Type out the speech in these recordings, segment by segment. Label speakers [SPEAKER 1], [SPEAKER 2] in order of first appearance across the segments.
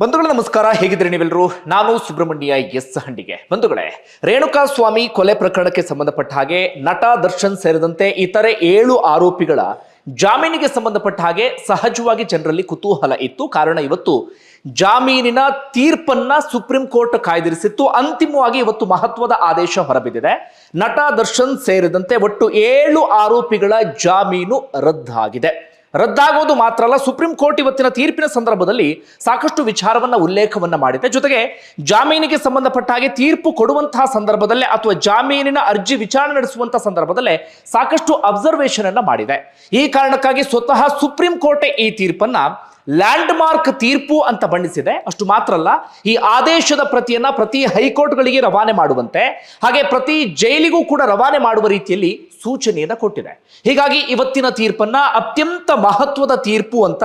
[SPEAKER 1] ಬಂಧುಗಳು, ನಮಸ್ಕಾರ. ಹೇಗಿದ್ರೆ ನೀವೆಲ್ಲರೂ? ನಾನು ಸುಬ್ರಹ್ಮಣ್ಯ ಎಸ್ ಹಂಡಿಗೆ. ಬಂಧುಗಳೇ ರೇಣುಕಾ ಸ್ವಾಮಿ ಕೊಲೆ ಪ್ರಕರಣಕ್ಕೆ ಸಂಬಂಧಪಟ್ಟ ಹಾಗೆ ನಟ ದರ್ಶನ್ ಸೇರಿದಂತೆ ಇತರೆ ಏಳು ಆರೋಪಿಗಳ ಜಾಮೀನಿಗೆ ಸಂಬಂಧಪಟ್ಟ ಹಾಗೆ ಸಹಜವಾಗಿ ಜನರಲ್ಲಿ ಕುತೂಹಲ ಇತ್ತು. ಕಾರಣ ಇವತ್ತು ಜಾಮೀನಿನ ತೀರ್ಪನ್ನ ಸುಪ್ರೀಂ ಕೋರ್ಟ್ ಕಾಯ್ದಿರಿಸಿತ್ತು. ಅಂತಿಮವಾಗಿ ಇವತ್ತು ಮಹತ್ವದ ಆದೇಶ ಹೊರಬಿದ್ದಿದೆ. ನಟ ದರ್ಶನ್ ಸೇರಿದಂತೆ ಒಟ್ಟು ಏಳು ಆರೋಪಿಗಳ ಜಾಮೀನು ರದ್ದಾಗಿದೆ. ರದ್ದಾಗೋದು ಮಾತ್ರ ಅಲ್ಲ, ಸುಪ್ರೀಂ ಕೋರ್ಟ್ ಇವತ್ತಿನ ತೀರ್ಪಿನ ಸಂದರ್ಭದಲ್ಲಿ ಸಾಕಷ್ಟು ವಿಚಾರವನ್ನ, ಉಲ್ಲೇಖವನ್ನ ಮಾಡಿದೆ. ಜೊತೆಗೆ ಜಾಮೀನಿಗೆ ಸಂಬಂಧಪಟ್ಟ ಹಾಗೆ ತೀರ್ಪು ಕೊಡುವಂತಹ ಸಂದರ್ಭದಲ್ಲೇ ಅಥವಾ ಜಾಮೀನಿನ ಅರ್ಜಿ ವಿಚಾರಣೆ ನಡೆಸುವಂತಹ ಸಂದರ್ಭದಲ್ಲೇ ಸಾಕಷ್ಟು ಅಬ್ಸರ್ವೇಷನ್ ಅನ್ನ ಮಾಡಿದೆ. ಈ ಕಾರಣಕ್ಕಾಗಿ ಸ್ವತಃ ಸುಪ್ರೀಂ ಕೋರ್ಟ್ ಈ ತೀರ್ಪನ್ನ ಲ್ಯಾಂಡ್ ಮಾರ್ಕ್ ತೀರ್ಪು ಅಂತ ಬಣ್ಣಿಸಿದೆ. ಅಷ್ಟು ಮಾತ್ರ ಅಲ್ಲ, ಈ ಆದೇಶದ ಪ್ರತಿಯನ್ನ ಪ್ರತಿ ಹೈಕೋರ್ಟ್ಗಳಿಗೆ ರವಾನೆ ಮಾಡುವಂತೆ, ಹಾಗೆ ಪ್ರತಿ ಜೈಲಿಗೂ ಕೂಡ ರವಾನೆ ಮಾಡುವ ರೀತಿಯಲ್ಲಿ ಸೂಚನೆಯನ್ನ ಕೊಟ್ಟಿದೆ. ಹೀಗಾಗಿ ಇವತ್ತಿನ ತೀರ್ಪನ್ನ ಅತ್ಯಂತ ಮಹತ್ವದ ತೀರ್ಪು ಅಂತ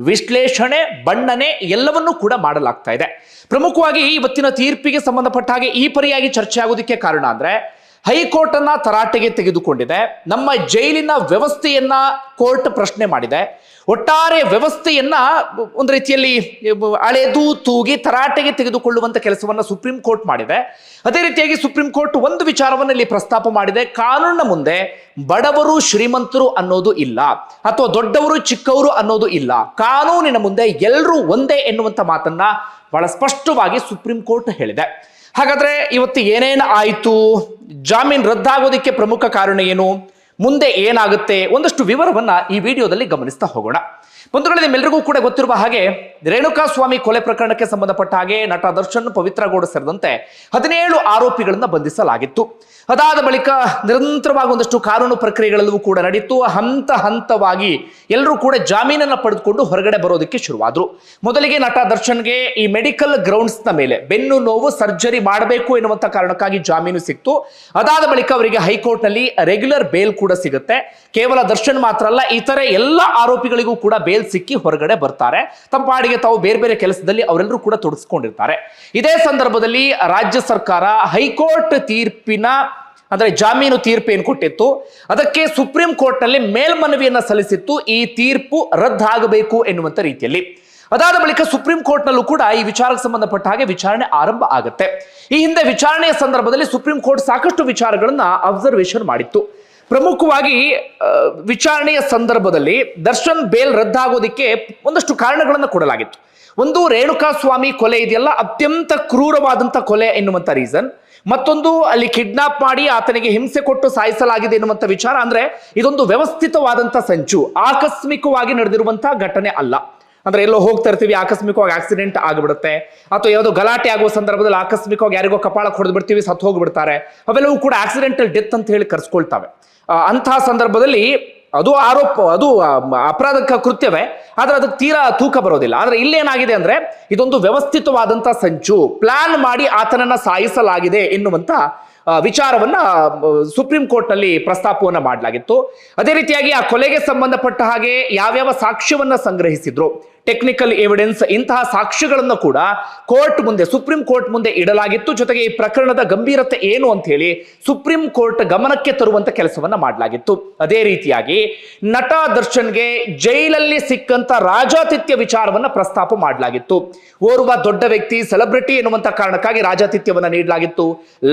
[SPEAKER 1] ವಿಶ್ಲೇಷಣೆ, ಬಣ್ಣನೆ ಎಲ್ಲವನ್ನೂ ಕೂಡ ಮಾಡಲಾಗ್ತಾ ಇದೆ. ಪ್ರಮುಖವಾಗಿ ಇವತ್ತಿನ ತೀರ್ಪಿಗೆ ಸಂಬಂಧಪಟ್ಟ ಹಾಗೆ ಈ ಪರಿಯಾಗಿ ಚರ್ಚೆ ಆಗೋದಕ್ಕೆ ಕಾರಣ ಅಂದ್ರೆ ಹೈಕೋರ್ಟ್ ಅನ್ನ ತರಾಟೆಗೆ ತೆಗೆದುಕೊಂಡಿದೆ. ನಮ್ಮ ಜೈಲಿನ ವ್ಯವಸ್ಥೆಯನ್ನ ಕೋರ್ಟ್ ಪ್ರಶ್ನೆ ಮಾಡಿದೆ. ಒಟ್ಟಾರೆ ವ್ಯವಸ್ಥೆಯನ್ನ ಒಂದು ರೀತಿಯಲ್ಲಿ ಅಳೆದು ತೂಗಿ ತರಾಟೆಗೆ ತೆಗೆದುಕೊಳ್ಳುವಂತ ಕೆಲಸವನ್ನ ಸುಪ್ರೀಂ ಕೋರ್ಟ್ ಮಾಡಿದೆ. ಅದೇ ರೀತಿಯಾಗಿ ಸುಪ್ರೀಂ ಕೋರ್ಟ್ ಒಂದು ವಿಚಾರವನ್ನು ಇಲ್ಲಿ ಪ್ರಸ್ತಾಪ ಮಾಡಿದೆ. ಕಾನೂನಿನ ಮುಂದೆ ಬಡವರು ಶ್ರೀಮಂತರು ಅನ್ನೋದು ಇಲ್ಲ ಅಥವಾ ದೊಡ್ಡವರು ಚಿಕ್ಕವರು ಅನ್ನೋದು ಇಲ್ಲ. ಕಾನೂನಿನ ಮುಂದೆ ಎಲ್ಲರೂ ಒಂದೇ ಎನ್ನುವಂತ ಮಾತನ್ನ ಬಹಳ ಸ್ಪಷ್ಟವಾಗಿ ಸುಪ್ರೀಂ ಕೋರ್ಟ್ ಹೇಳಿದೆ. ಹಾಗಾದ್ರೆ ಇವತ್ತು ಏನೇನು ಆಯಿತು? ಜಾಮೀನು ರದ್ದಾಗೋದಕ್ಕೆ ಪ್ರಮುಖ ಕಾರಣ ಏನು? ಮುಂದೆ ಏನಾಗುತ್ತೆ? ಒಂದಷ್ಟು ವಿವರವನ್ನ ಈ ವಿಡಿಯೋದಲ್ಲಿ ಗಮನಿಸ್ತಾ ಹೋಗೋಣ. ಬಂಧುಗಳೇ ನಿಮ್ಮೆಲ್ಲರಿಗೂ ಕೂಡ ಗೊತ್ತಿರುವ ಹಾಗೆ ರೇಣುಕಾ ಸ್ವಾಮಿ ಕೊಲೆ ಪ್ರಕರಣಕ್ಕೆ ಸಂಬಂಧಪಟ್ಟ ಹಾಗೆ ನಟ ದರ್ಶನ್ ಪವಿತ್ರ ಗೌಡ ಸೇರಿದಂತೆ ಹದಿನೇಳು ಆರೋಪಿಗಳನ್ನ ಬಂಧಿಸಲಾಗಿತ್ತು. ಅದಾದ ಬಳಿಕ ನಿರಂತರವಾಗಿ ಒಂದಷ್ಟು ಕಾನೂನು ಪ್ರಕ್ರಿಯೆಗಳಲ್ಲೂ ಕೂಡ ನಡೀತು. ಹಂತ ಹಂತವಾಗಿ ಎಲ್ಲರೂ ಕೂಡ ಜಾಮೀನನ್ನು ಪಡೆದುಕೊಂಡು ಹೊರಗಡೆ ಬರೋದಕ್ಕೆ ಶುರುವಾದ್ರು. ಮೊದಲಿಗೆ ನಟ ದರ್ಶನ್ಗೆ ಈ ಮೆಡಿಕಲ್ ಗ್ರೌಂಡ್ಸ್ನ ಮೇಲೆ ಬೆನ್ನು ನೋವು, ಸರ್ಜರಿ ಮಾಡಬೇಕು ಎನ್ನುವಂಥ ಕಾರಣಕ್ಕಾಗಿ ಜಾಮೀನು ಸಿಕ್ತು. ಅದಾದ ಬಳಿಕ ಅವರಿಗೆ ಹೈಕೋರ್ಟ್ನಲ್ಲಿ ರೆಗ್ಯುಲರ್ ಬೇಲ್ ಕೂಡ ಸಿಗುತ್ತೆ. ಕೇವಲ ದರ್ಶನ್ ಮಾತ್ರ ಅಲ್ಲ, ಇತರೆ ಎಲ್ಲ ಆರೋಪಿಗಳಿಗೂ ಕೂಡ ಬೇಲ್ ಸಿಕ್ಕಿ ಹೊರಗಡೆ ಬರ್ತಾರೆ. ತಮ್ಮ ಪಾಡಿಗೆ ತಾವು ಬೇರೆ ಬೇರೆ ಕೆಲಸದಲ್ಲಿ ಅವರೆಲ್ಲರೂ ಕೂಡ ತೊಡಗಿಸ್ಕೊಂಡಿರ್ತಾರೆ. ಇದೇ ಸಂದರ್ಭದಲ್ಲಿ ರಾಜ್ಯ ಸರ್ಕಾರ ಹೈಕೋರ್ಟ್ ತೀರ್ಪಿನ ಅಂದ್ರೆ ಜಾಮೀನು ತೀರ್ಪು ಏನು ಕೊಟ್ಟಿತ್ತು? ಅದಕ್ಕೆ ಸುಪ್ರೀಂ ಕೋರ್ಟ್ನಲ್ಲಿ ಮೇಲ್ಮನವಿಯನ್ನು ಸಲ್ಲಿಸಿತ್ತು. ಈ ತೀರ್ಪು ರದ್ದಾಗಬೇಕು ಎನ್ನುವಂಥ ರೀತಿಯಲ್ಲಿ. ಅದಾದ ಬಳಿಕ ಸುಪ್ರೀಂ ಕೋರ್ಟ್ನಲ್ಲೂ ಕೂಡ ಈ ವಿಚಾರಕ್ಕೆ ಸಂಬಂಧಪಟ್ಟ ಹಾಗೆ ವಿಚಾರಣೆ ಆರಂಭ ಆಗುತ್ತೆ. ಈ ಹಿಂದೆ ವಿಚಾರಣೆಯ ಸಂದರ್ಭದಲ್ಲಿ ಸುಪ್ರೀಂ ಕೋರ್ಟ್ ಸಾಕಷ್ಟು ವಿಚಾರಗಳನ್ನ ಅಬ್ಸರ್ವೇಷನ್ ಮಾಡಿತ್ತು. ಪ್ರಮುಖವಾಗಿ ವಿಚಾರಣೆಯ ಸಂದರ್ಭದಲ್ಲಿ ದರ್ಶನ್ ಬೇಲ್ ರದ್ದಾಗೋದಿಕ್ಕೆ ಒಂದಷ್ಟು ಕಾರಣಗಳನ್ನು ಕೊಡಲಾಗಿತ್ತು. ಒಂದು ರೇಣುಕಾ ಸ್ವಾಮಿ ಕೊಲೆ ಇದೆಯಲ್ಲ, ಅತ್ಯಂತ ಕ್ರೂರವಾದಂಥ ಕೊಲೆ ಎನ್ನುವಂಥ ರೀಸನ್ ಮತ್ತೊಂದು ಅಲ್ಲಿ ಕಿಡ್ನಾಪ್ ಮಾಡಿ ಆತನಿಗೆ ಹಿಂಸೆ ಕೊಟ್ಟು ಸಾಯಿಸಲಾಗಿದೆ ಎನ್ನುವಂಥ ವಿಚಾರ. ಅಂದ್ರೆ ಇದೊಂದು ವ್ಯವಸ್ಥಿತವಾದಂತ ಸಂಚು. ಆಕಸ್ಮಿಕವಾಗಿ ನಡೆದಿರುವಂತಹ ಘಟನೆ ಅಲ್ಲ. ಅಂದ್ರೆ ಎಲ್ಲೋ ಹೋಗ್ತಾ ಇರ್ತೀವಿ, ಆಕಸ್ಮಿಕವಾಗಿ ಆಕ್ಸಿಡೆಂಟ್ ಆಗಿಬಿಡುತ್ತೆ. ಅಥವಾ ಯಾವುದೋ ಗಲಾಟೆ ಆಗುವ ಸಂದರ್ಭದಲ್ಲಿ ಆಕಸ್ಮಿಕವಾಗಿ ಯಾರಿಗೋ ಕಪಾಳಕ್ಕೆ ಹೊಡೆದು ಬಿಡ್ತೀವಿ, ಸತ್ತು ಹೋಗ್ಬಿಡ್ತಾರೆ. ಅವೆಲ್ಲವೂ ಕೂಡ ಆಕ್ಸಿಡೆಂಟಲ್ ಡೆತ್ ಅಂತ ಹೇಳಿ ಕರ್ಸ್ಕೊಳ್ತಾವೆ. ಅಂತಹ ಸಂದರ್ಭದಲ್ಲಿ ಅದು ಆರೋಪ, ಅದು ಅಪರಾಧಕ ಕೃತ್ಯವೇ, ಆದ್ರೆ ಅದಕ್ಕೆ ತೀರಾ ತೂಕ ಬರೋದಿಲ್ಲ. ಆದ್ರೆ ಇಲ್ಲೇನಾಗಿದೆ ಅಂದ್ರೆ, ಇದೊಂದು ವ್ಯವಸ್ಥಿತವಾದಂತ ಸಂಚು, ಪ್ಲಾನ್ ಮಾಡಿ ಆತನನ್ನ ಸಾಯಿಸಲಾಗಿದೆ ಎನ್ನುವಂತ ವಿಚಾರವನ್ನ ಸುಪ್ರೀಂ ಕೋರ್ಟ್ನಲ್ಲಿ ಪ್ರಸ್ತಾಪವನ್ನ ಮಾಡಲಾಗಿತ್ತು. ಅದೇ ರೀತಿಯಾಗಿ ಆ ಕೊಲೆಗೆ ಸಂಬಂಧಪಟ್ಟ ಹಾಗೆ ಯಾವ್ಯಾವ ಸಾಕ್ಷ್ಯವನ್ನ ಸಂಗ್ರಹಿಸಿದ್ರು. ಟೆಕ್ನಿಕಲ್ ಎವಿಡೆನ್ಸ್ ಇಂತಹ ಸಾಕ್ಷ್ಯಗಳನ್ನು ಕೂಡ ಕೋರ್ಟ್ ಮುಂದೆ ಸುಪ್ರೀಂ ಕೋರ್ಟ್ ಮುಂದೆ ಇಡಲಾಗಿತ್ತು. ಜೊತೆಗೆ ಈ ಪ್ರಕರಣದ ಗಂಭೀರತೆ ಏನು ಅಂತ ಹೇಳಿ ಸುಪ್ರೀಂ ಕೋರ್ಟ್ ಗಮನಕ್ಕೆ ತರುವಂತ ಕೆಲಸವನ್ನ ಮಾಡಲಾಗಿತ್ತು. ಅದೇ ರೀತಿಯಾಗಿ ನಟ ದರ್ಶನ್ಗೆ ಜೈಲಲ್ಲಿ ಸಿಕ್ಕಂತ ರಾಜಾತಿಥ್ಯ ವಿಚಾರವನ್ನ ಪ್ರಸ್ತಾಪ ಮಾಡಲಾಗಿತ್ತು. ಓರ್ವ ದೊಡ್ಡ ವ್ಯಕ್ತಿ ಸೆಲೆಬ್ರಿಟಿ ಎನ್ನುವಂತ ಕಾರಣಕ್ಕಾಗಿ ರಾಜಾತಿಥ್ಯವನ್ನ ನೀಡಲಾಗಿತ್ತು.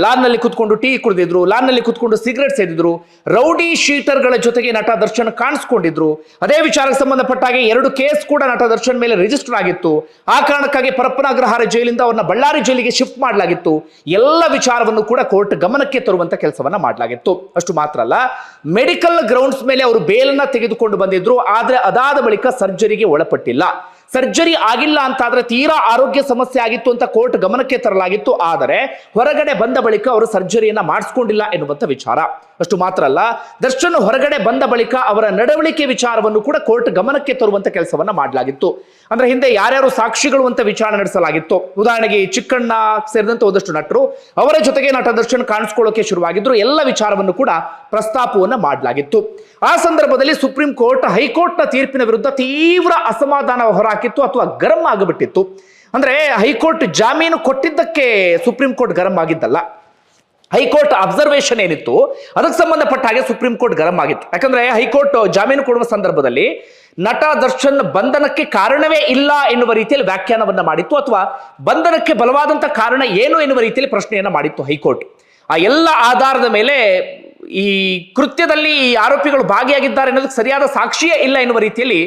[SPEAKER 1] ಲಾನ್ನಲ್ಲಿ ಕುತ್ಕೊಂಡು ಟೀ ಕುಡಿದಿದ್ರು ಲಾನ್ನಲ್ಲಿ ಕುತ್ಕೊಂಡು ಸಿಗರೆಟ್ ಸೇದಿದ್ರು, ರೌಡಿ ಶೀಟರ್ಗಳ ಜೊತೆಗೆ ನಟ ದರ್ಶನ್ ಕಾಣಿಸ್ಕೊಂಡಿದ್ರು. ಅದೇ ವಿಚಾರಕ್ಕೆ ಸಂಬಂಧಪಟ್ಟ ಹಾಗೆ ಎರಡು ಕೇಸ್ ಕೂಡ ನಟ ದರ್ಶನ್ ಮೇಲೆ ರಿಜಿಸ್ಟರ್ ಆಗಿತ್ತು. ಆ ಕಾರಣಕ್ಕಾಗಿ ಪರಪ್ಪನ ಅಗ್ರಹಾರ ಜೈಲಿಂದ ಅವರನ್ನ ಬಳ್ಳಾರಿ ಜೈಲಿಗೆ ಶಿಫ್ಟ್ ಮಾಡಲಾಗಿತ್ತು. ಎಲ್ಲ ವಿಚಾರವನ್ನು ಕೂಡ ಕೋರ್ಟ್ ಗಮನಕ್ಕೆ ತರುವಂತ ಕೆಲಸವನ್ನ ಮಾಡಲಾಗಿತ್ತು. ಅಷ್ಟು ಮಾತ್ರ ಅಲ್ಲ ಮೆಡಿಕಲ್ ಗ್ರೌಂಡ್ಸ್ ಮೇಲೆ ಅವರು ಬೇಲನ್ನ ತೆಗೆದುಕೊಂಡು ಬಂದಿದ್ರು. ಆದ್ರೆ ಅದಾದ ಬಳಿಕ ಸರ್ಜರಿಗೆ ಒಳಪಟ್ಟಿಲ್ಲ. ಸರ್ಜರಿ ಆಗಿಲ್ಲ ಅಂತಾದ್ರೆ ತೀರಾ ಆರೋಗ್ಯ ಸಮಸ್ಯೆ ಆಗಿತ್ತು ಅಂತ ಕೋರ್ಟ್ ಗಮನಕ್ಕೆ ತರಲಾಗಿತ್ತು. ಆದರೆ ಹೊರಗಡೆ ಬಂದ ಬಳಿಕ ಅವರು ಸರ್ಜರಿಯನ್ನ ಮಾಡಿಸ್ಕೊಂಡಿಲ್ಲ ಎನ್ನುವಂತ ವಿಚಾರ. ಅಷ್ಟು ಮಾತ್ರ ಅಲ್ಲ, ದರ್ಶನ್ ಹೊರಗಡೆ ಬಂದ ಬಳಿಕ ಅವರ ನಡವಳಿಕೆ ವಿಚಾರವನ್ನು ಕೂಡ ಕೋರ್ಟ್ ಗಮನಕ್ಕೆ ತರುವಂತ ಕೆಲಸವನ್ನ ಮಾಡಲಾಗಿತ್ತು. ಅಂದ್ರೆ ಹಿಂದೆ ಯಾರ್ಯಾರು ಸಾಕ್ಷಿಗಳು ಅಂತ ವಿಚಾರಣೆ ನಡೆಸಲಾಗಿತ್ತು. ಉದಾಹರಣೆಗೆ ಚಿಕ್ಕಣ್ಣ ಸೇರಿದಂತೆ ಒಂದಷ್ಟು ನಟರು, ಅವರ ಜೊತೆಗೆ ನಟ ದರ್ಶನ್ ಕಾಣಿಸ್ಕೊಳ್ಳೋಕೆ ಶುರುವಾಗಿದ್ರು, ಎಲ್ಲ ವಿಚಾರವನ್ನು ಕೂಡ ಪ್ರಸ್ತಾಪವನ್ನು ಮಾಡಲಾಗಿತ್ತು. ಆ ಸಂದರ್ಭದಲ್ಲಿ ಸುಪ್ರೀಂ ಕೋರ್ಟ್, ಹೈಕೋರ್ಟ್ನ ತೀರ್ಪಿನ ವಿರುದ್ಧ ತೀವ್ರ ಅಸಮಾಧಾನ ಹೊರಹಾಕಿತ್ತು ಅಥವಾ ಗರಂ ಆಗಿಬಿಟ್ಟಿತ್ತು. ಅಂದ್ರೆ ಹೈಕೋರ್ಟ್ ಜಾಮೀನು ಕೊಟ್ಟಿದ್ದಕ್ಕೆ ಸುಪ್ರೀಂ ಕೋರ್ಟ್ ಗರಂ ಆಗಿದ್ದಲ್ಲ. ಹೈಕೋರ್ಟ್ ಅಬ್ಸರ್ವೇಷನ್ ಏನಿತ್ತು, ಅದಕ್ಕೆ ಸಂಬಂಧಪಟ್ಟ ಹಾಗೆ ಸುಪ್ರೀಂ ಕೋರ್ಟ್ ಗರಂ ಆಗಿತ್ತು. ಯಾಕಂದ್ರೆ ಹೈಕೋರ್ಟ್ ಜಾಮೀನು ಕೊಡುವ ಸಂದರ್ಭದಲ್ಲಿ ನಟ ದರ್ಶನ್ ಬಂಧನಕ್ಕೆ ಕಾರಣವೇ ಇಲ್ಲ ಎನ್ನುವ ರೀತಿಯಲ್ಲಿ ವ್ಯಾಖ್ಯಾನವನ್ನ ಮಾಡಿತ್ತು, ಅಥವಾ ಬಂಧನಕ್ಕೆ ಬಲವಾದಂತಹ ಕಾರಣ ಏನು ಎನ್ನುವ ರೀತಿಯಲ್ಲಿ ಪ್ರಶ್ನೆಯನ್ನ ಮಾಡಿತ್ತು ಹೈಕೋರ್ಟ್. ಆ ಎಲ್ಲ ಆಧಾರದ ಮೇಲೆ ಈ ಕೃತ್ಯದಲ್ಲಿ ಈ ಆರೋಪಿಗಳು ಭಾಗಿಯಾಗಿದ್ದಾರೆ ಅನ್ನೋದಕ್ಕೆ ಸರಿಯಾದ ಸಾಕ್ಷಿಯೇ ಇಲ್ಲ ಎನ್ನುವ ರೀತಿಯಲ್ಲಿ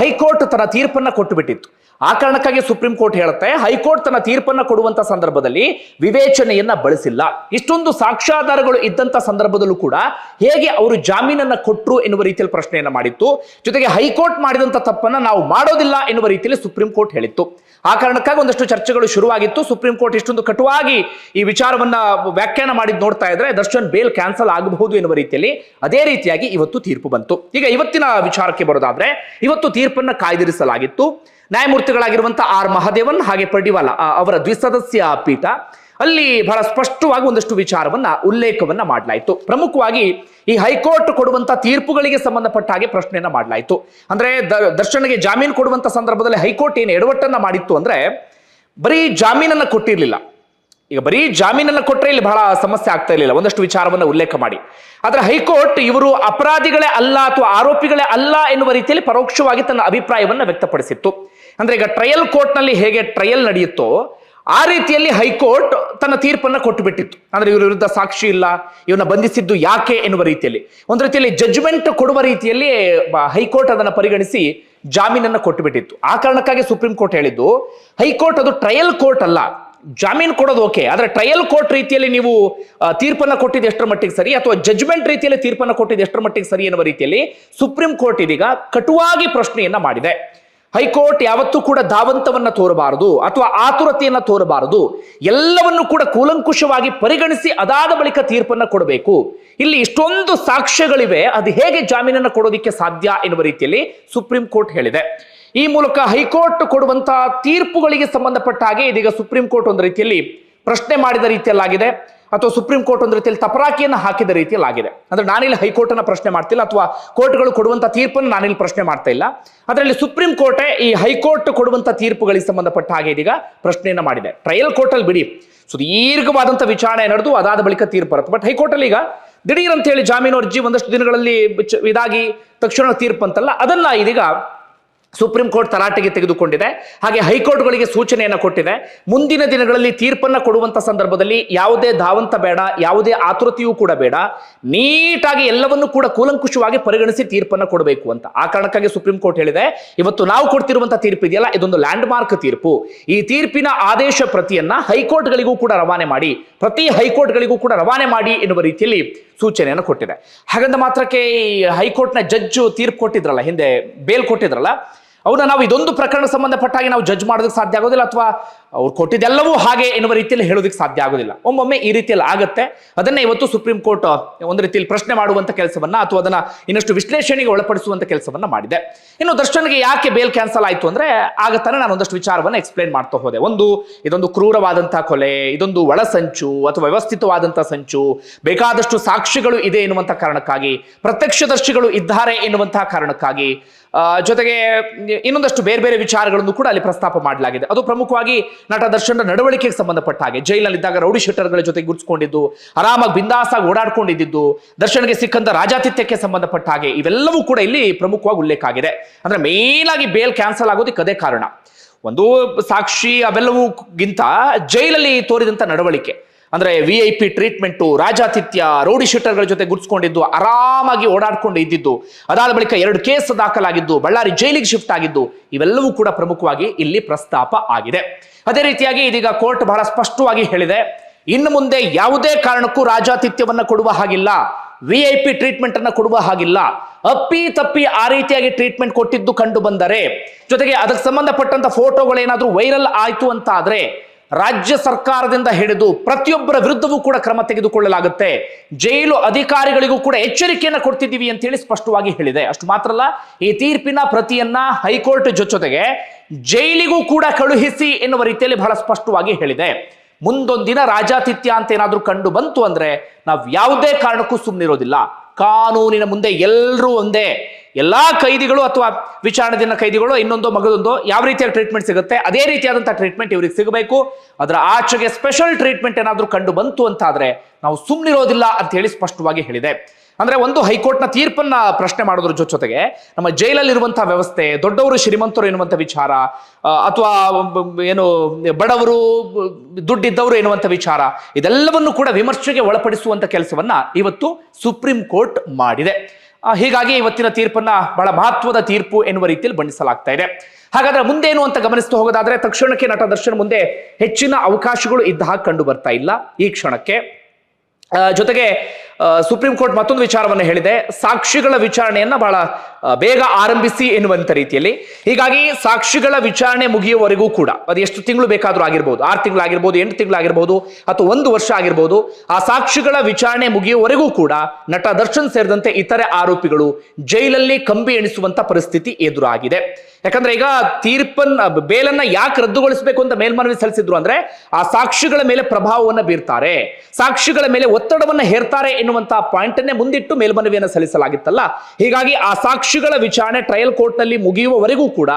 [SPEAKER 1] ಹೈಕೋರ್ಟ್ ತನ್ನ ತೀರ್ಪನ್ನ ಕೊಟ್ಟು ಬಿಟ್ಟಿತ್ತು ಆ ಕಾರಣಕ್ಕಾಗಿ ಸುಪ್ರೀಂ ಕೋರ್ಟ್ ಹೇಳುತ್ತೆ, ಹೈಕೋರ್ಟ್ ತನ್ನ ತೀರ್ಪನ್ನ ಕೊಡುವಂತ ಸಂದರ್ಭದಲ್ಲಿ ವಿವೇಚನೆಯನ್ನ ಬಳಸಿಲ್ಲ. ಇಷ್ಟೊಂದು ಸಾಕ್ಷ್ಯಾಧಾರಗಳು ಇದ್ದಂತ ಸಂದರ್ಭದಲ್ಲೂ ಕೂಡ ಹೇಗೆ ಅವರು ಜಾಮೀನನ್ನ ಕೊಟ್ಟರು ಎನ್ನುವ ರೀತಿಯಲ್ಲಿ ಪ್ರಶ್ನೆಯನ್ನ ಮಾಡಿತ್ತು. ಜೊತೆಗೆ ಹೈಕೋರ್ಟ್ ಮಾಡಿದಂತ ತಪ್ಪನ್ನ ನಾವು ಮಾಡೋದಿಲ್ಲ ಎನ್ನುವ ರೀತಿಯಲ್ಲಿ ಸುಪ್ರೀಂ ಕೋರ್ಟ್ ಹೇಳಿತ್ತು. ಆ ಕಾರಣಕ್ಕಾಗಿ ಒಂದಷ್ಟು ಚರ್ಚೆಗಳು ಶುರುವಾಗಿತ್ತು. ಸುಪ್ರೀಂ ಕೋರ್ಟ್ ಇಷ್ಟೊಂದು ಕಟುವಾಗಿ ಈ ವಿಚಾರವನ್ನ ವ್ಯಾಖ್ಯಾನ ಮಾಡಿದ್ ನೋಡ್ತಾ ಇದ್ರೆ ದರ್ಶನ್ ಬೇಲ್ ಕ್ಯಾನ್ಸಲ್ ಆಗಬಹುದು ಎನ್ನುವ ರೀತಿಯಲ್ಲಿ ಅದೇ ರೀತಿಯಾಗಿ ಇವತ್ತು ತೀರ್ಪು ಬಂತು. ಈಗ ಇವತ್ತಿನ ವಿಚಾರಕ್ಕೆ ಬರೋದಾದ್ರೆ ಇವತ್ತು ತೀರ್ಪನ್ನ ಕಾಯ್ದಿರಿಸಲಾಗಿತ್ತು. ನ್ಯಾಯಮೂರ್ತಿಗಳಾಗಿರುವಂತಹ ಆರ್ ಮಹದೇವನ್ ಹಾಗೆ ಪಡಿವಾಲ ಅವರ ದ್ವಿಸದಸ್ಯ ಪೀಠ ಅಲ್ಲಿ ಬಹಳ ಸ್ಪಷ್ಟವಾಗಿ ಒಂದಷ್ಟು ವಿಚಾರವನ್ನ, ಉಲ್ಲೇಖವನ್ನ ಮಾಡಲಾಯಿತು. ಪ್ರಮುಖವಾಗಿ ಈ ಹೈಕೋರ್ಟ್ ಕೊಡುವಂತ ತೀರ್ಪುಗಳಿಗೆ ಸಂಬಂಧಪಟ್ಟ ಹಾಗೆ ಪ್ರಶ್ನೆಯನ್ನ ಮಾಡಲಾಯಿತು. ಅಂದ್ರೆ ದರ್ಶನ್ಗೆ ಜಾಮೀನು ಕೊಡುವಂತ ಸಂದರ್ಭದಲ್ಲಿ ಹೈಕೋರ್ಟ್ ಏನು ಎಡವಟ್ಟನ್ನ ಮಾಡಿತ್ತು ಅಂದ್ರೆ, ಬರೀ ಜಾಮೀನನ್ನ ಕೊಟ್ಟಿರ್ಲಿಲ್ಲ. ಈಗ ಬರೀ ಜಾಮೀನನ್ನ ಕೊಟ್ಟರೆ ಇಲ್ಲಿ ಬಹಳ ಸಮಸ್ಯೆ ಆಗ್ತಾ ಇರಲಿಲ್ಲ. ಒಂದಷ್ಟು ವಿಚಾರವನ್ನ ಉಲ್ಲೇಖ ಮಾಡಿ. ಆದ್ರೆ ಹೈಕೋರ್ಟ್ ಇವರು ಅಪರಾಧಿಗಳೇ ಅಲ್ಲ ಅಥವಾ ಆರೋಪಿಗಳೇ ಅಲ್ಲ ಎನ್ನುವ ರೀತಿಯಲ್ಲಿ ಪರೋಕ್ಷವಾಗಿ ತನ್ನ ಅಭಿಪ್ರಾಯವನ್ನ ವ್ಯಕ್ತಪಡಿಸಿತ್ತು. ಅಂದ್ರೆ ಈಗ ಟ್ರಯಲ್ ಕೋರ್ಟ್ನಲ್ಲಿ ಹೇಗೆ ಟ್ರಯಲ್ ನಡೆಯುತ್ತೋ ಆ ರೀತಿಯಲ್ಲಿ ಹೈಕೋರ್ಟ್ ತನ್ನ ತೀರ್ಪನ್ನ ಕೊಟ್ಟು ಬಿಟ್ಟಿತ್ತು ಅಂದ್ರೆ ಇವರ ವಿರುದ್ಧ ಸಾಕ್ಷಿ ಇಲ್ಲ ಇವನ್ನ ಬಂಧಿಸಿದ್ದು ಯಾಕೆ ಎನ್ನುವ ರೀತಿಯಲ್ಲಿ. ಒಂದು ರೀತಿಯಲ್ಲಿ ಜಜ್ಮೆಂಟ್ ಕೊಡುವ ರೀತಿಯಲ್ಲಿ ಹೈಕೋರ್ಟ್ ಅದನ್ನ ಪರಿಗಣಿಸಿ ಜಾಮೀನನ್ನ ಕೊಟ್ಟು ಬಿಟ್ಟಿತ್ತು ಆ ಕಾರಣಕ್ಕಾಗಿ ಸುಪ್ರೀಂ ಕೋರ್ಟ್ ಹೇಳಿದ್ದು, ಹೈಕೋರ್ಟ್ ಅದು ಟ್ರಯಲ್ ಕೋರ್ಟ್ ಅಲ್ಲ. ಜಾಮೀನು ಕೊಡೋದು ಓಕೆ, ಆದ್ರೆ ಟ್ರಯಲ್ ಕೋರ್ಟ್ ರೀತಿಯಲ್ಲಿ ನೀವು ತೀರ್ಪನ್ನ ಕೊಟ್ಟಿದ್ದು ಎಷ್ಟರ ಮಟ್ಟಿಗೆ ಸರಿ ಅಥವಾ ಜಜ್ಮೆಂಟ್ ರೀತಿಯಲ್ಲಿ ತೀರ್ಪನ್ನ ಕೊಟ್ಟಿದ್ದು ಎಷ್ಟರ ಮಟ್ಟಿಗೆ ಸರಿ ಎನ್ನುವ ರೀತಿಯಲ್ಲಿ ಸುಪ್ರೀಂ ಕೋರ್ಟ್ ಇದೀಗ ಕಟುವಾಗಿ ಪ್ರಶ್ನೆಯನ್ನ ಮಾಡಿದೆ. ಹೈಕೋರ್ಟ್ ಯಾವತ್ತೂ ಕೂಡ ಧಾವಂತವನ್ನ ತೋರಬಾರದು ಅಥವಾ ಆತುರತೆಯನ್ನು ತೋರಬಾರದು. ಎಲ್ಲವನ್ನು ಕೂಡ ಕೂಲಂಕುಷವಾಗಿ ಪರಿಗಣಿಸಿ ಅದಾದ ಬಳಿಕ ತೀರ್ಪನ್ನ ಕೊಡಬೇಕು. ಇಲ್ಲಿ ಇಷ್ಟೊಂದು ಸಾಕ್ಷ್ಯಗಳಿವೆ. ಅದು ಹೇಗೆ ಜಾಮೀನನ್ನ ಕೊಡೋದಿಕ್ಕೆ ಸಾಧ್ಯ ಎನ್ನುವ ರೀತಿಯಲ್ಲಿ ಸುಪ್ರೀಂ ಕೋರ್ಟ್ ಹೇಳಿದೆ. ಈ ಮೂಲಕ ಹೈಕೋರ್ಟ್ ಕೊಡುವಂತಹ ತೀರ್ಪುಗಳಿಗೆ ಸಂಬಂಧಪಟ್ಟ ಹಾಗೆ ಇದೀಗ ಸುಪ್ರೀಂ ಕೋರ್ಟ್ ಒಂದು ರೀತಿಯಲ್ಲಿ ಪ್ರಶ್ನೆ ಮಾಡಿದ ರೀತಿಯಲ್ಲಾಗಿದೆ. ಅಥವಾ ಸುಪ್ರೀಂ ಕೋರ್ಟ್ ಒಂದು ರೀತಿಯಲ್ಲಿ ತಪರಾಕಿಯನ್ನು ಹಾಕಿದ ರೀತಿಯಲ್ಲಿ ಆಗಿದೆ ಅಂದ್ರೆ ನಾನಿಲ್ಲಿ ಹೈಕೋರ್ಟ್ ಅನ್ನ ಪ್ರಶ್ನೆ ಮಾಡ್ತಿಲ್ಲ ಅಥವಾ ಕೋರ್ಟ್ಗಳು ಕೊಡುವಂತ ತೀರ್ಪನ್ನು ನಾನಿಲ್ಲಿ ಪ್ರಶ್ನೆ ಮಾಡ್ತಾ ಇಲ್ಲ. ಅದರಲ್ಲಿ ಸುಪ್ರೀಂ ಕೋರ್ಟೇ ಈ ಹೈಕೋರ್ಟ್ ಕೊಡುವಂತ ತೀರ್ಪುಗಳಿಗೆ ಸಂಬಂಧಪಟ್ಟ ಹಾಗೆ ಇದೀಗ ಪ್ರಶ್ನೆಯನ್ನ ಮಾಡಿದೆ. ಟ್ರಯಲ್ ಕೋರ್ಟ್ ಅಲ್ಲಿ ಬಿಡಿ ಸುದೀರ್ಘವಾದಂತಹ ವಿಚಾರಣೆ ನಡೆದು ಅದಾದ ಬಳಿಕ ತೀರ್ಪು ಬರುತ್ತೆ. ಬಟ್ ಹೈಕೋರ್ಟ್ ಅಲ್ಲಿ ಈಗ ದಿಢೀರ್ ಅಂತ ಹೇಳಿ ಜಾಮೀನು ಅರ್ಜಿ ಒಂದಷ್ಟು ದಿನಗಳಲ್ಲಿ ಇದಾಗಿ ತಕ್ಷಣ ತೀರ್ಪು ಅಂತಲ್ಲ, ಅದನ್ನ ಇದೀಗ ಸುಪ್ರೀಂ ಕೋರ್ಟ್ ತರಾಟೆಗೆ ತೆಗೆದುಕೊಂಡಿದೆ. ಹಾಗೆ ಹೈಕೋರ್ಟ್ಗಳಿಗೆ ಸೂಚನೆಯನ್ನು ಕೊಟ್ಟಿದೆ. ಮುಂದಿನ ದಿನಗಳಲ್ಲಿ ತೀರ್ಪನ್ನ ಕೊಡುವಂತ ಸಂದರ್ಭದಲ್ಲಿ ಯಾವುದೇ ಧಾವಂತ ಬೇಡ, ಯಾವುದೇ ಆತುರತೆಯೂ ಕೂಡ ಬೇಡ. ನೀಟಾಗಿ ಎಲ್ಲವನ್ನು ಕೂಡ ಕೂಲಂಕುಷವಾಗಿ ಪರಿಗಣಿಸಿ ತೀರ್ಪನ್ನ ಕೊಡಬೇಕು ಅಂತ. ಆ ಕಾರಣಕ್ಕಾಗಿ ಸುಪ್ರೀಂ ಕೋರ್ಟ್ ಹೇಳಿದೆ. ಇವತ್ತು ನಾವು ಕೊಡ್ತಿರುವಂತ ತೀರ್ಪು ಇದೆಯಲ್ಲ, ಇದೊಂದು ಲ್ಯಾಂಡ್ ಮಾರ್ಕ್ ತೀರ್ಪು. ಈ ತೀರ್ಪಿನ ಆದೇಶ ಪ್ರತಿಯನ್ನ ಹೈಕೋರ್ಟ್ಗಳಿಗೂ ಕೂಡ ರವಾನೆ ಮಾಡಿ, ಪ್ರತಿ ಹೈಕೋರ್ಟ್ಗಳಿಗೂ ಕೂಡ ರವಾನೆ ಮಾಡಿ ಎನ್ನುವ ರೀತಿಯಲ್ಲಿ ಸೂಚನೆಯನ್ನು ಕೊಟ್ಟಿದೆ. ಹಾಗಂದ ಮಾತ್ರಕ್ಕೆ ಈ ಹೈಕೋರ್ಟ್ನ ಜಡ್ಜು ತೀರ್ಪು ಕೊಟ್ಟಿದ್ರಲ್ಲ, ಹಿಂದೆ ಬೇಲ್ ಕೊಟ್ಟಿದ್ರಲ್ಲ ಅವನ್ನ ನಾವು ಇದೊಂದು ಪ್ರಕರಣ ಸಂಬಂಧಪಟ್ಟ ಹಾಗೆ ನಾವು ಜಡ್ಜ್ ಮಾಡೋದಕ್ಕೆ ಸಾಧ್ಯ ಆಗೋದಿಲ್ಲ ಅಥವಾ ಅವ್ರು ಕೊಟ್ಟಿದ್ದೆಲ್ಲವೂ ಹಾಗೆ ಎನ್ನುವ ರೀತಿಯಲ್ಲಿ ಹೇಳೋದಕ್ಕೆ ಸಾಧ್ಯ ಆಗೋದಿಲ್ಲ. ಒಮ್ಮೊಮ್ಮೆ ಈ ರೀತಿಯಲ್ಲಿ ಆಗುತ್ತೆ. ಅದನ್ನೇ ಇವತ್ತು ಸುಪ್ರೀಂ ಕೋರ್ಟ್ ಒಂದು ರೀತಿಯಲ್ಲಿ ಪ್ರಶ್ನೆ ಮಾಡುವಂಥ ಕೆಲಸವನ್ನ ಅಥವಾ ಅದನ್ನ ಇನ್ನಷ್ಟು ವಿಶ್ಲೇಷಣೆಗೆ ಒಳಪಡಿಸುವಂಥ ಕೆಲಸವನ್ನ ಮಾಡಿದೆ. ಇನ್ನು ದರ್ಶನ್ಗೆ ಯಾಕೆ ಬೇಲ್ ಕ್ಯಾನ್ಸಲ್ ಆಯ್ತು ಅಂದ್ರೆ ಆಗ ತಾನೇ ನಾನು ಒಂದಷ್ಟು ವಿಚಾರವನ್ನು ಎಕ್ಸ್ಪ್ಲೈನ್ ಮಾಡ್ತಾ ಹೋದೆ. ಒಂದು, ಇದೊಂದು ಕ್ರೂರವಾದಂಥ ಕೊಲೆ, ಇದೊಂದು ಒಳಸಂಚು ಅಥವಾ ವ್ಯವಸ್ಥಿತವಾದಂತಹ ಸಂಚು, ಬೇಕಾದಷ್ಟು ಸಾಕ್ಷಿಗಳು ಇದೆ ಎನ್ನುವಂಥ ಕಾರಣಕ್ಕಾಗಿ, ಪ್ರತ್ಯಕ್ಷದರ್ಶಿಗಳು ಇದ್ದಾರೆ ಎನ್ನುವಂಥ ಕಾರಣಕ್ಕಾಗಿ ಜೊತೆಗೆ ಇನ್ನೊಂದಷ್ಟು ಬೇರೆ ಬೇರೆ ವಿಚಾರಗಳನ್ನು ಕೂಡ ಅಲ್ಲಿ ಪ್ರಸ್ತಾಪ ಮಾಡಲಾಗಿದೆ. ಅದು ಪ್ರಮುಖವಾಗಿ ನಟ ದರ್ಶನ ನಡವಳಿಕೆಗೆ ಸಂಬಂಧಪಟ್ಟ ಹಾಗೆ. ಜೈಲಲ್ಲಿದ್ದಾಗ ರೌಡಿ ಶೆಟ್ಟರ್ಗಳ ಜೊತೆ ಗುರ್ಸ್ಕೊಂಡಿದ್ದು, ಆರಾಮಾಗಿ ಬಿಂದಾಸಾಗಿ ಓಡಾಡ್ಕೊಂಡಿದ್ದು, ದರ್ಶನ್ಗೆ ಸಿಕ್ಕಂತ ರಾಜಾತಿಥ್ಯಕ್ಕೆ ಸಂಬಂಧಪಟ್ಟ ಹಾಗೆ ಇವೆಲ್ಲವೂ ಕೂಡ ಇಲ್ಲಿ ಪ್ರಮುಖವಾಗಿ ಉಲ್ಲೇಖ ಆಗಿದೆ. ಅಂದ್ರೆ ಮೇನ್ ಆಗಿ ಬೇಲ್ ಕ್ಯಾನ್ಸಲ್ ಆಗೋದಕ್ಕೆ ಅದೇ ಕಾರಣ. ಒಂದು ಸಾಕ್ಷಿ ಅವೆಲ್ಲವೂ ಗಿಂತ ಜೈಲಲ್ಲಿ ತೋರಿದಂತ ನಡವಳಿಕೆ. ಅಂದ್ರೆ ವಿ ಐ ಪಿ ಟ್ರೀಟ್ಮೆಂಟು ರಾಜಾತಿಥ್ಯ ರೌಡಿ ಶೀಟರ್ಗಳ ಜೊತೆ ಗುಡ್ಸ್ಕೊಂಡಿದ್ದು, ಆರಾಮಾಗಿ ಓಡಾಡ್ಕೊಂಡು ಇದ್ದಿದ್ದು. ಅದಾದ ಬಳಿಕ ಎರಡು ಕೇಸ್ ದಾಖಲಾಗಿದ್ದು, ಬಳ್ಳಾರಿ ಜೈಲಿಗೆ ಶಿಫ್ಟ್ ಆಗಿದ್ದು, ಇವೆಲ್ಲವೂ ಕೂಡ ಪ್ರಮುಖವಾಗಿ ಇಲ್ಲಿ ಪ್ರಸ್ತಾಪ ಆಗಿದೆ. ಅದೇ ರೀತಿಯಾಗಿ ಇದೀಗ ಕೋರ್ಟ್ ಬಹಳ ಸ್ಪಷ್ಟವಾಗಿ ಹೇಳಿದೆ, ಇನ್ನು ಮುಂದೆ ಯಾವುದೇ ಕಾರಣಕ್ಕೂ ರಾಜಾತಿಥ್ಯವನ್ನ ಕೊಡುವ ಹಾಗಿಲ್ಲ ವಿ ಐ ಪಿ ಟ್ರೀಟ್ಮೆಂಟ್ ಅನ್ನ ಕೊಡುವ ಹಾಗಿಲ್ಲ. ಅಪ್ಪಿ ತಪ್ಪಿ ಆ ರೀತಿಯಾಗಿ ಟ್ರೀಟ್ಮೆಂಟ್ ಕೊಟ್ಟಿದ್ದು ಕಂಡು ಬಂದರೆ, ಜೊತೆಗೆ ಅದಕ್ಕೆ ಸಂಬಂಧಪಟ್ಟಂತ ಫೋಟೋಗಳೇನಾದ್ರೂ ವೈರಲ್ ಆಯ್ತು ಅಂತ ಆದ್ರೆ ರಾಜ್ಯ ಸರ್ಕಾರದಿಂದ ಹಿಡಿದು ಪ್ರತಿಯೊಬ್ಬರ ವಿರುದ್ಧವೂ ಕೂಡ ಕ್ರಮ ತೆಗೆದುಕೊಳ್ಳಲಾಗುತ್ತೆ. ಜೈಲು ಅಧಿಕಾರಿಗಳಿಗೂ ಕೂಡ ಎಚ್ಚರಿಕೆಯನ್ನು ಕೊಡ್ತಿದ್ದೀವಿ ಅಂತ ಹೇಳಿ ಸ್ಪಷ್ಟವಾಗಿ ಹೇಳಿದೆ. ಅಷ್ಟು ಮಾತ್ರ ಅಲ್ಲ, ಈ ತೀರ್ಪಿನ ಪ್ರತಿಯನ್ನ ಹೈಕೋರ್ಟ್ ಜೊತೆಗೆ ಜೈಲಿಗೂ ಕೂಡ ಕಳುಹಿಸಿ ಎನ್ನುವ ರೀತಿಯಲ್ಲಿ ಬಹಳ ಸ್ಪಷ್ಟವಾಗಿ ಹೇಳಿದೆ. ಮುಂದೊಂದಿನ ರಾಜಾತಿಥ್ಯ ಅಂತ ಏನಾದರೂ ಕಂಡು ಬಂತು ಅಂದ್ರೆ ನಾವು ಯಾವುದೇ ಕಾರಣಕ್ಕೂ ಸುಮ್ಮನಿರೋದಿಲ್ಲ ಕಾನೂನಿನ ಮುಂದೆ ಎಲ್ಲರೂ ಒಂದೇ. ಎಲ್ಲಾ ಕೈದಿಗಳು ಅಥವಾ ವಿಚಾರಣೆದಿನ ಕೈದಿಗಳು, ಇನ್ನೊಂದು ಮಗದೊಂದು ಯಾವ ರೀತಿಯಾಗಿ ಟ್ರೀಟ್ಮೆಂಟ್ ಸಿಗುತ್ತೆ, ಅದೇ ರೀತಿಯಾದಂಥ ಟ್ರೀಟ್ಮೆಂಟ್ ಇವ್ರಿಗೆ ಸಿಗಬೇಕು. ಅದರ ಆಚೆಗೆ ಸ್ಪೆಷಲ್ ಟ್ರೀಟ್ಮೆಂಟ್ ಏನಾದರೂ ಕಂಡು ಬಂತು ಅಂತ ಆದ್ರೆ ನಾವು ಸುಮ್ಮನಿರೋದಿಲ್ಲ ಅಂತ ಹೇಳಿ ಸ್ಪಷ್ಟವಾಗಿ ಹೇಳಿದೆ. ಅಂದ್ರೆ ಒಂದು ಹೈಕೋರ್ಟ್ನ ತೀರ್ಪನ್ನ ಪ್ರಶ್ನೆ ಮಾಡೋದ್ರ ಜೊತೆಗೆ ನಮ್ಮ ಜೈಲಲ್ಲಿರುವಂಥ ವ್ಯವಸ್ಥೆ, ದೊಡ್ಡವರು ಶ್ರೀಮಂತರು ಎನ್ನುವಂಥ ವಿಚಾರ ಅಥವಾ ಏನು ಬಡವರು, ದುಡ್ಡಿದ್ದವರು ಎನ್ನುವಂಥ ವಿಚಾರ, ಇದೆಲ್ಲವನ್ನು ಕೂಡ ವಿಮರ್ಶೆಗೆ ಒಳಪಡಿಸುವಂತ ಕೆಲಸವನ್ನ ಇವತ್ತು ಸುಪ್ರೀಂ ಕೋರ್ಟ್ ಮಾಡಿದೆ. ಹೀಗಾಗಿ ಇವತ್ತಿನ ತೀರ್ಪನ್ನ ಬಹಳ ಮಹತ್ವದ ತೀರ್ಪು ಎನ್ನುವ ರೀತಿಯಲ್ಲಿ ಬಣ್ಣಿಸಲಾಗ್ತಾ ಇದೆ. ಹಾಗಾದ್ರೆ ಮುಂದೇನು ಅಂತ ಗಮನಿಸ್ತಾ ಹೋಗೋದಾದ್ರೆ ತಕ್ಷಣಕ್ಕೆ ನಟ ದರ್ಶನ್ ಮುಂದೆ ಹೆಚ್ಚಿನ ಅವಕಾಶಗಳು ಇದ್ದ ಹಾಗೆ ಕಂಡು ಬರ್ತಾ ಇಲ್ಲ ಈ ಕ್ಷಣಕ್ಕೆ. ಜೊತೆಗೆ ಸುಪ್ರೀಂ ಕೋರ್ಟ್ ಮತ್ತೊಂದು ವಿಚಾರವನ್ನು ಹೇಳಿದೆ. ಸಾಕ್ಷಿಗಳ ವಿಚಾರಣೆಯನ್ನ ಬಹಳ ಬೇಗ ಆರಂಭಿಸಿ ಎನ್ನುವಂತ ರೀತಿಯಲ್ಲಿ. ಹೀಗಾಗಿ ಸಾಕ್ಷಿಗಳ ವಿಚಾರಣೆ ಮುಗಿಯುವವರೆಗೂ ಕೂಡ, ಅದು ಎಷ್ಟು ತಿಂಗಳು ಬೇಕಾದ್ರೂ ಆಗಿರ್ಬೋದು, ಆರು ತಿಂಗಳಾಗಿರ್ಬೋದು ಎಂಟು ತಿಂಗಳಾಗಿರ್ಬೋದು ಅಥವಾ ಒಂದು ವರ್ಷ ಆಗಿರ್ಬೋದು, ಆ ಸಾಕ್ಷಿಗಳ ವಿಚಾರಣೆ ಮುಗಿಯುವವರೆಗೂ ಕೂಡ ನಟ ದರ್ಶನ್ ಸೇರಿದಂತೆ ಇತರೆ ಆರೋಪಿಗಳು ಜೈಲಲ್ಲಿ ಕಂಬಿ ಎಣಿಸುವಂತ ಪರಿಸ್ಥಿತಿ ಎದುರಾಗಿದೆ. ಯಾಕಂದ್ರೆ ಈಗ ತೀರ್ಪನ್ನ, ಬೇಲನ್ನ ಯಾಕೆ ರದ್ದುಗೊಳಿಸಬೇಕು ಅಂತ ಮೇಲ್ಮನವಿ ಸಲ್ಲಿಸಿದ್ರು ಅಂದ್ರೆ, ಆ ಸಾಕ್ಷಿಗಳ ಮೇಲೆ ಪ್ರಭಾವವನ್ನ ಬೀರ್ತಾರೆ. ಸಾಕ್ಷಿಗಳ ಮೇಲೆ ಒತ್ತಡವನ್ನು ಹೇರ್ತಾರೆ ಪಾಯಿಂಟ್ ಅನ್ನೇ ಮುಂದಿಟ್ಟು ಮೇಲ್ಮನವಿಯನ್ನು ಸಲ್ಲಿಸಲಾಗಿತ್ತಲ್ಲ. ಹೀಗಾಗಿ ಆ ಸಾಕ್ಷಿಗಳ ವಿಚಾರಣೆ ಟ್ರಯಲ್ ಕೋರ್ಟ್ನಲ್ಲಿ ಮುಗಿಯುವವರೆಗೂ ಕೂಡ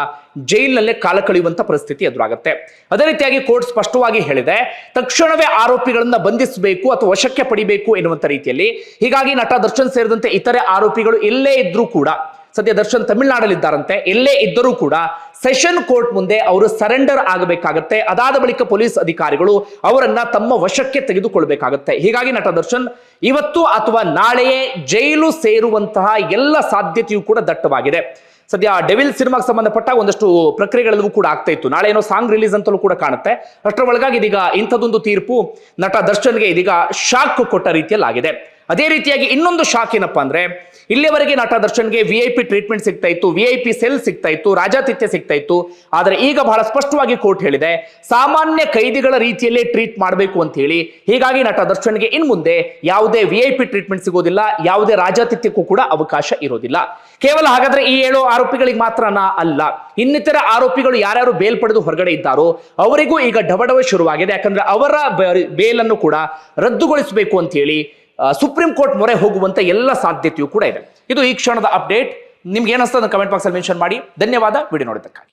[SPEAKER 1] ಜೈಲಿನಲ್ಲೇ ಕಾಲ ಕಳೆಯುವಂತ ಪರಿಸ್ಥಿತಿ ಎದುರಾಗುತ್ತೆ. ಅದೇ ರೀತಿಯಾಗಿ ಕೋರ್ಟ್ ಸ್ಪಷ್ಟವಾಗಿ ಹೇಳಿದೆ, ತಕ್ಷಣವೇ ಆರೋಪಿಗಳನ್ನ ಬಂಧಿಸಬೇಕು ಅಥವಾ ವಶಕ್ಕೆ ಪಡಿಬೇಕು ಎನ್ನುವಂತ ರೀತಿಯಲ್ಲಿ. ಹೀಗಾಗಿ ನಟ ದರ್ಶನ್ ಸೇರಿದಂತೆ ಇತರೆ ಆರೋಪಿಗಳು ಎಲ್ಲೇ ಇದ್ರೂ ಕೂಡ ಸದ್ಯ ದರ್ಶನ್ ತಮಿಳುನಾಡಲ್ಲಿದ್ದಾರಂತೆ. ಎಲ್ಲೇ ಇದ್ದರೂ ಕೂಡ ಸೆಷನ್ ಕೋರ್ಟ್ ಮುಂದೆ ಅವರು ಸರೆಂಡರ್ ಆಗಬೇಕಾಗತ್ತೆ. ಅದಾದ ಬಳಿಕ ಪೊಲೀಸ್ ಅಧಿಕಾರಿಗಳು ಅವರನ್ನ ತಮ್ಮ ವಶಕ್ಕೆ ತೆಗೆದುಕೊಳ್ಬೇಕಾಗತ್ತೆ. ಹೀಗಾಗಿ ನಟ ದರ್ಶನ್, ಇವತ್ತು ಅಥವಾ ನಾಳೆಯೇ ಜೈಲು ಸೇರುವಂತಹ ಎಲ್ಲ ಸಾಧ್ಯತೆಯೂ ಕೂಡ ದಟ್ಟವಾಗಿದೆ. ಸದ್ಯ ಡೆವಿಲ್ ಸಿನಿಮಾಗೆ ಸಂಬಂಧಪಟ್ಟ ಒಂದಷ್ಟು ಪ್ರಕ್ರಿಯೆಗಳೆಲ್ಲವೂ ಕೂಡ ಆಗ್ತಾ ಇತ್ತು. ನಾಳೆ ಏನೋ ಸಾಂಗ್ ರಿಲೀಸ್ ಅಂತಲೂ ಕೂಡ ಕಾಣುತ್ತೆ. ಅಷ್ಟರ ಒಳಗಾಗಿ ಇದೀಗ ಇಂಥದೊಂದು ತೀರ್ಪು ನಟ ದರ್ಶನ್ಗೆ ಇದೀಗ ಶಾಕ್ ಕೊಟ್ಟ ರೀತಿಯಲ್ಲಿ ಆಗಿದೆ ಅದೇ ರೀತಿಯಾಗಿ ಇನ್ನೊಂದು ಶಾಕ್ ಏನಪ್ಪಾ ಅಂದ್ರೆ, ಇಲ್ಲಿಯವರೆಗೆ ನಟ ದರ್ಶನ್ಗೆ ವಿ ಐ ಪಿ ಟ್ರೀಟ್ಮೆಂಟ್ ಸಿಗ್ತಾ ಇತ್ತು ವಿ ಐ ಪಿ ಸೆಲ್ ಸಿಗ್ತಾ ಇತ್ತು, ರಾಜಾತಿಥ್ಯ ಸಿಗ್ತಾ ಇತ್ತು. ಆದರೆ ಈಗ ಬಹಳ ಸ್ಪಷ್ಟವಾಗಿ ಕೋರ್ಟ್ ಹೇಳಿದೆ, ಸಾಮಾನ್ಯ ಕೈದಿಗಳ ರೀತಿಯಲ್ಲೇ ಟ್ರೀಟ್ ಮಾಡಬೇಕು ಅಂತ ಹೇಳಿ. ಹೀಗಾಗಿ ನಟ ದರ್ಶನ್ಗೆ ಇನ್ ಮುಂದೆ ಯಾವುದೇ ವಿ ಐ ಪಿ ಟ್ರೀಟ್ಮೆಂಟ್ ಸಿಗೋದಿಲ್ಲ, ಯಾವುದೇ ರಾಜಾತಿಥ್ಯಕ್ಕೂ ಕೂಡ ಅವಕಾಶ ಇರೋದಿಲ್ಲ. ಕೇವಲ ಹಾಗಾದ್ರೆ ಈ ಏಳು ಆರೋಪಿಗಳಿಗೆ ಮಾತ್ರನಾ ಅಲ್ಲ, ಇನ್ನಿತರ ಆರೋಪಿಗಳು ಯಾರ್ಯಾರು ಬೇಲ್ ಪಡೆದು ಹೊರಗಡೆ ಇದ್ದಾರೋ, ಅವರಿಗೂ ಈಗ ಡಬಡವೆ ಶುರುವಾಗಿದೆ. ಯಾಕಂದ್ರೆ ಅವರ ಬೇಲನ್ನು ಕೂಡ ರದ್ದುಗೊಳಿಸಬೇಕು ಅಂತ ಹೇಳಿ ಸುಪ್ರೀಂ ಕೋರ್ಟ್ ಮೊರೆ ಹೋಗುವಂತ ಎಲ್ಲ ಸಾಧ್ಯತೆಯೂ ಕೂಡ ಇದೆ. ಇದು ಈ ಕ್ಷಣದ ಅಪ್ಡೇಟ್ ನಿಮ್ಗೆ ಏನಿಸ್ತದೆ ಕಮೆಂಟ್ ಬಾಕ್ಸ್ ಅಲ್ಲಿ ಮೆನ್ಷನ್ ಮಾಡಿ. ಧನ್ಯವಾದ. ವಿಡಿಯೋ ನೋಡಿದ್ದಕ್ಕಾಗಿ.